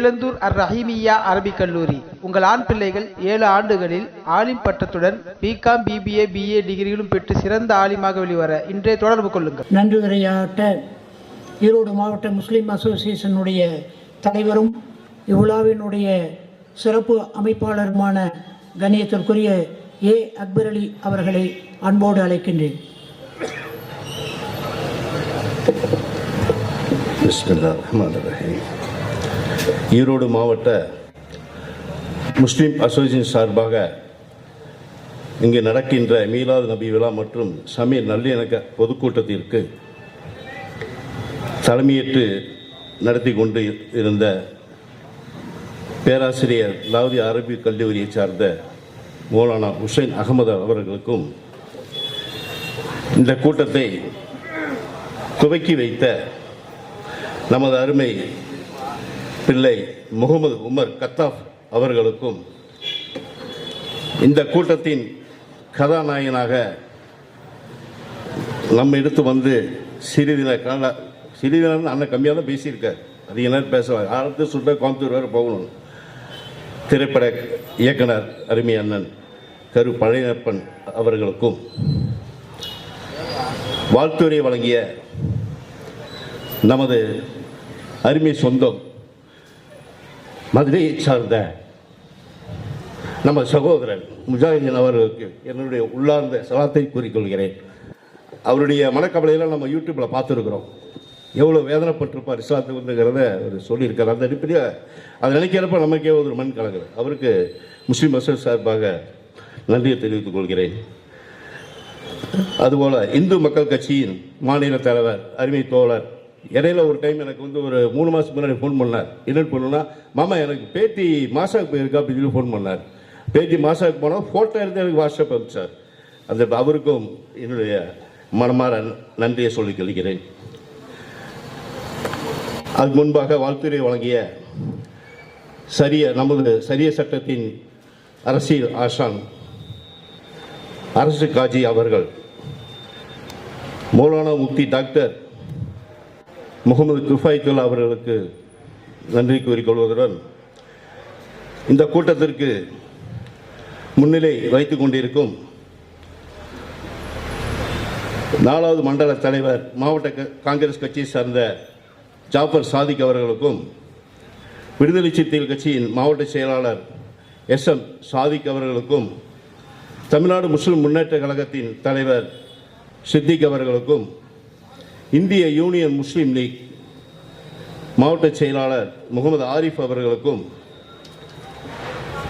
இளந்தூர் அர் ரஹீமியா அரபிக் கல்லூரி. உங்கள் ஆண் பிள்ளைகள் ஏழு ஆண்டுகளில் ஆலிம் பட்டத்துடன் பிகாம் பிபிஏ பிஏ டிகிரிகளும் பெற்று சிறந்த ஆலிமாக வெளிவர இன்றே தொடர்பு கொள்ளுங்கள். நன்றி உரையாற்ற ஈரோடு மாவட்ட முஸ்லீம் அசோசியேஷனுடைய தலைவரும் இவ்விழாவினுடைய சிறப்பு அமைப்பாளருமான கண்ணியத்திற்குரிய ஏ. அக்பர் அலி அவர்களை அன்போடு அழைக்கின்றேன். பிஸ்மில்லா ரஹ்மான் ரஹீம். ஈரோடு மாவட்ட முஸ்லீம் அசோசியேஷன் சார்பாக இங்கு நடக்கின்ற மீலாது நபி விழா மற்றும் சமய நல்லிணக்க பொதுக்கூட்டத்திற்கு தலைமையேற்று நடத்தி கொண்டு இருந்த பேராசிரியர் லாவதி அரபி கல்லூரியை சார்ந்த மௌலானா ஹுசைன் அகமது அவர்களுக்கும் இந்த கூட்டத்தை துவக்கி வைத்த நமது அருமை பிள்ளை முகமது உமர் கத்தாப் அவர்களுக்கும் இந்த கூட்டத்தின் கதாநாயகனாக நம்ம எடுத்து வந்து சிறிதின கால சிறிதின அண்ணன் கம்மியாக தான் பேசியிருக்கார். அதிக நேரம் பேசுவார்? ஆரம்பத்து சுட்ட கோயம்புத்தூர் வேறு போகணும். திரைப்பட இயக்குனர் அருமை அண்ணன் கரு பழையப்பன் அவர்களுக்கும் வாழ்த்துரை வழங்கிய நமது அருமை சொந்தம் மதுரையை சார்ந்த நம்ம சகோதரன் முஜாஹிதீன் அவர்களுக்கு என்னுடைய உள்ளார்ந்த சலாத்தை கூறிக்கொள்கிறேன். அவருடைய மனக்கவலையெல்லாம் நம்ம யூடியூப்பில் பார்த்துருக்குறோம். எவ்வளோ வேதனைப்பட்டிருப்பார் இஸ்லாத்துக்கு வந்துங்கிறத அவர் சொல்லியிருக்கார். அந்த அடிப்படையில் அதை நினைக்கிறப்ப நமக்கே ஒரு மண் கலங்குது அவருக்கு முஸ்லீம் மசூல் சார்பாக நன்றியை தெரிவித்துக் கொள்கிறேன். அதுபோல் இந்து மக்கள் கட்சியின் மாநில தலைவர் அருமை தோழர் இடையில ஒரு டைம் எனக்கு வந்து ஒரு மூணு மாதத்துக்கு முன்னாடி ஃபோன் பண்ணார். என்னென்னு பண்ணுன்னா மாமா எனக்கு பேத்தி மாசாவுக்கு போயிருக்கா? அப்படின்னு சொல்லி ஃபோன் பண்ணார். பேத்தி மாசாவுக்கு போனால் ஃபோட்டோ எடுத்து எனக்கு வாட்ஸ்அப் அனுப்பிச்சார். அந்த அவருக்கும் என்னுடைய மனமாற நன்றியை சொல்லிக் கழிக்கிறேன் அதுக்கு முன்பாக வாழ்த்துறை வழங்கிய சரிய நமது சரிய சட்டத்தின் அரசியல் ஆசான் அரசு காஜி அவர்கள் மௌலானா முக்தி டாக்டர் முகமது கிஃபாய்துல்லா அவர்களுக்கு நன்றி கூறிக்கொள்வதுடன் இந்த கூட்டத்திற்கு முன்னிலை வைத்து கொண்டிருக்கும் நாலாவது மண்டல தலைவர் மாவட்ட காங்கிரஸ் கட்சியை சார்ந்த ஜாஃபர் சாதிக் அவர்களுக்கும் விடுதலை சிறுத்தைகள் கட்சியின் மாவட்ட செயலாளர் எஸ் எம் சாதிக் அவர்களுக்கும் தமிழ்நாடு முஸ்லிம் முன்னேற்ற கழகத்தின் தலைவர் சித்திக் அவர்களுக்கும் இந்திய யூனியன் முஸ்லீம் லீக் மாவட்ட செயலாளர் முகமது ஆரிஃப் அவர்களுக்கும்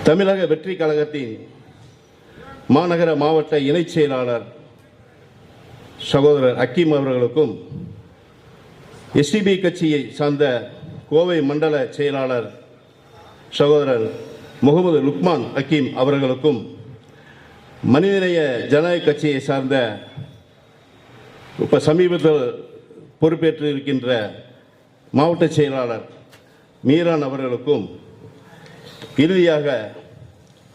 தமிழக வெற்றி கழகத்தின் மாநகர மாவட்ட இணைச் செயலாளர் சகோதரர் அக்கீம் அவர்களுக்கும் எஸ்டிபி கட்சியை சார்ந்த கோவை மண்டல செயலாளர் சகோதரர் முகமது லுக்மான் அக்கீம் அவர்களுக்கும் மனிதநேய ஜனநாயக கட்சியை சார்ந்த இப்போ சமீபத்தில் பொறுப்பேற்று இருக்கின்ற மாவட்ட செயலாளர் மீரான் அவர்களுக்கும் இறுதியாக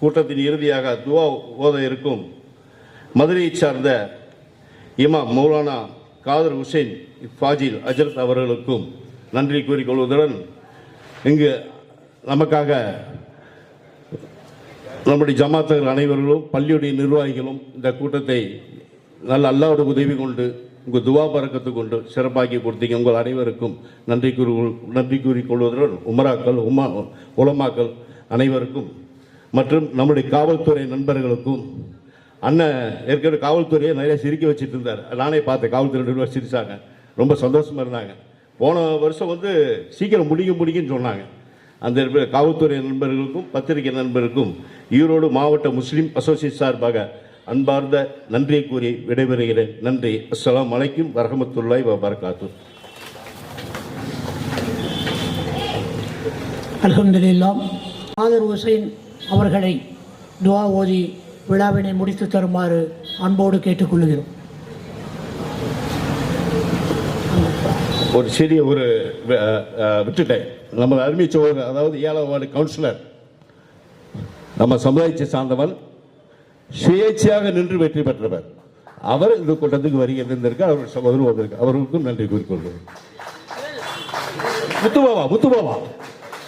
கூட்டத்தின் இறுதியாக துவா ஓத இருக்கும் மதுரையைச் சார்ந்த இமாம் மௌலானா காதர் ஹுசைன் ஃபாஜில் அஜரத் அவர்களுக்கும் நன்றி கூறிக்கொள்வதுடன் இங்கு நமக்காக நம்முடைய ஜமாத்தர்கள் அனைவர்களும் பள்ளியுடைய நிர்வாகிகளும் இந்த கூட்டத்தை நல்ல அல்லாவோட உதவி கொண்டு உங்கள் துவா பறக்கத்து கொண்டு சிறப்பாக்கி கொடுத்தீங்க. உங்கள் அனைவருக்கும் நன்றி கூறி நன்றி கூறிக்கொள்வதுடன் உமராக்கள் உமா உலமாக்கள் அனைவருக்கும் மற்றும் நம்முடைய காவல்துறை நண்பர்களுக்கும் அண்ணன் ஏற்கனவே காவல்துறையை நிறைய சிரிக்க வச்சுட்டு இருந்தார். நானே பார்த்தேன். காவல்துறை சிரித்தாங்க சிரிச்சாங்க. ரொம்ப சந்தோஷமாக இருந்தாங்க. போன வருஷம் வந்து சீக்கிரம் முடிக்க முடிக்கும்னு சொன்னாங்க. அந்த காவல்துறை நண்பர்களுக்கும் பத்திரிகை நண்பர்களுக்கும் ஈரோடு மாவட்ட முஸ்லீம் அசோசியேட் சார்பாக அன்பார்ந்த நன்றியை கூறி விடைபெறுகிறேன். நன்றி. அஸ்ஸலாமு அலைக்கும் வரஹமத்துல்லாஹி வபரகாத்து. அல்ஹம்துலில்லாஹ். ஆதர் ஹுசைன் அவர்களை துவா ஓதி விழாவினை முடித்து தருமாறு அன்போடு கேட்டுக்கொள்கிறோம். ஒரு சிறிய ஒரு விட்டுட்டேன். நம்ம அருமை சோழர் அதாவது ஏழாம் வார்டு கவுன்சிலர் நம்ம சமுதாயத்தை சார்ந்தவன் சுயேட்சையாக நின்று வெற்றி பெற்றவர். அவர் இந்த கூட்டத்துக்கு வருகிறதற்கு அவர் சகோதரர் வந்திருக்கு அவர்களுக்கும் நன்றி கூறிக்கொள்கிறேன். முத்துபாவா முத்துபாவா.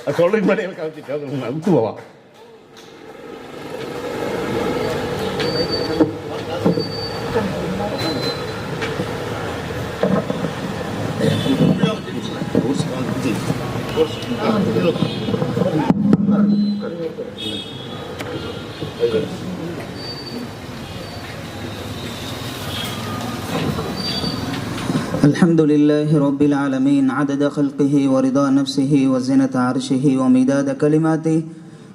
அது சொல்றதுக்கு முன்னாடி எனக்கு கவனிச்சுட்டு الحمد لله رب العالمين عدد خلقه ورضا نفسه وزنة عرشه ومداد كلماته.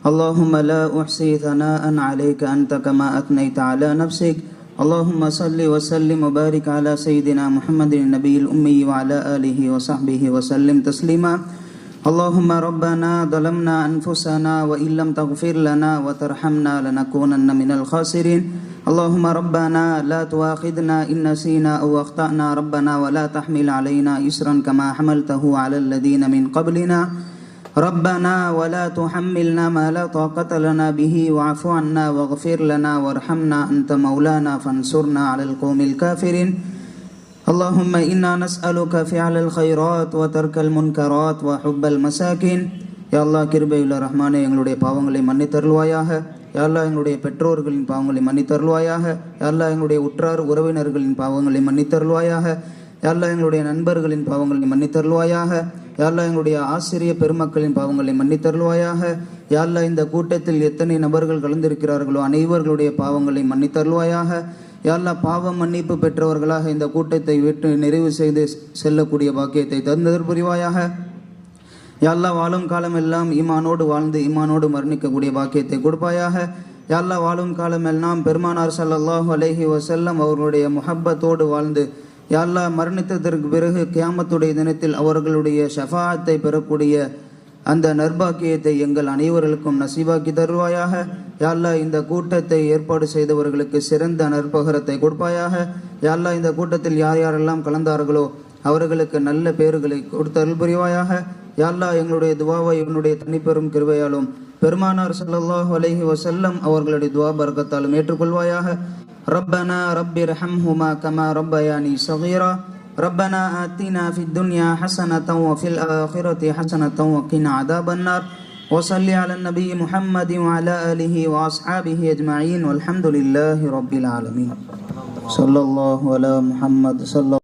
اللهم لا أحصي ثناء عليك أنت كما أثنيت على نفسك. اللهم صل وسلم وبارك على سيدنا محمد النبي الأمي وعلى آله وصحبه وسلم تسليما. اللهم ربنا ظلمنا أنفسنا وإن لم تغفر لنا وترحمنا لنكونن من الخاسرين. اللهم ربنا لا تواخذنا إن نسينا أو أخطأنا ربنا ولا تحمل علينا إسرا كما حملته على الذين من قبلنا ربنا ولا تحملنا ما لا طاقة لنا به واعف عنا واغفر لنا وارحمنا أنت مولانا فانصرنا على القوم الكافرين اللهم إنا نسألك فعل الخيرات وترك المنكرات وحب المساكين யா அல்லாஹ் கிருபையுள்ள ரஹ்மானே எங்களுடைய பாவங்களை மன்னித்தருள்வாயாக யார்லா எங்களுடைய பெற்றோர்களின் பாவங்களை மன்னித்தருள்வாயாக யா எங்களுடைய உற்றார் உறவினர்களின் பாவங்களை மன்னித்தருள்வாயாக யா எங்களுடைய நண்பர்களின் பாவங்களை மன்னித்தருள்வாயாக யார்லா எங்களுடைய ஆசிரிய பெருமக்களின் பாவங்களை மன்னித்தருள்வாயாக யார்லா இந்த கூட்டத்தில் எத்தனை நபர்கள் கலந்திருக்கிறார்களோ அனைவர்களுடைய பாவங்களை மன்னித்தருள்வாயாக யார்லா பாவ மன்னிப்பு பெற்றவர்களாக இந்த கூட்டத்தை விட்டு நிறைவு செய்து செல்லக்கூடிய பாக்கியத்தை தந்தர் புரிவாயாக யாழ்லா வாழும் காலம் எல்லாம் ஈமானோடு வாழ்ந்து ஈமானோடு மரணிக்கக்கூடிய பாக்கியத்தை கொடுப்பாயாக. யாழ்லா வாழும் காலம் எல்லாம் பெருமானார் சல்லாஹூ அலைஹி வசல்லம் அவர்களுடைய முஹப்பத்தோடு வாழ்ந்து யாழ்லா மரணித்ததற்கு பிறகு கியாமத்துடைய தினத்தில் அவர்களுடைய ஷஃபாத்தை பெறக்கூடிய அந்த நற்பாக்கியத்தை எங்கள் அனைவர்களுக்கும் நசீபாக்கி தருவாயாக. யாழ்லா இந்த கூட்டத்தை ஏற்பாடு செய்தவர்களுக்கு சிறந்த நற்பகரத்தை கொடுப்பாயாக. யாழ்லா இந்த கூட்டத்தில் யார் யாரெல்லாம் கலந்தார்களோ அவர்களுக்கு நல்ல பேறுகளை கொடுத்து அருள் புரிவாயாக. யாழ்லா எங்களுடைய துவாவை உன்னுடைய தனிப்பெரும் கிருபையாலும் பெருமானார் ஸல்லல்லாஹு அலைஹி வஸல்லம் அவர்களுடைய துவா பரக்கத்தாலும் ஏற்றுக்கொள்வாயாக ربنا رب ارحمهما كما ربياني صغيرا ربنا آتنا في الدنيا حسنة وفي الآخرة حسنة وقنا عذاب النار وصل على النبي محمد وعلى آله وأصحابه أجمعين والحمد لله رب العالمين صلى الله على محمد صلى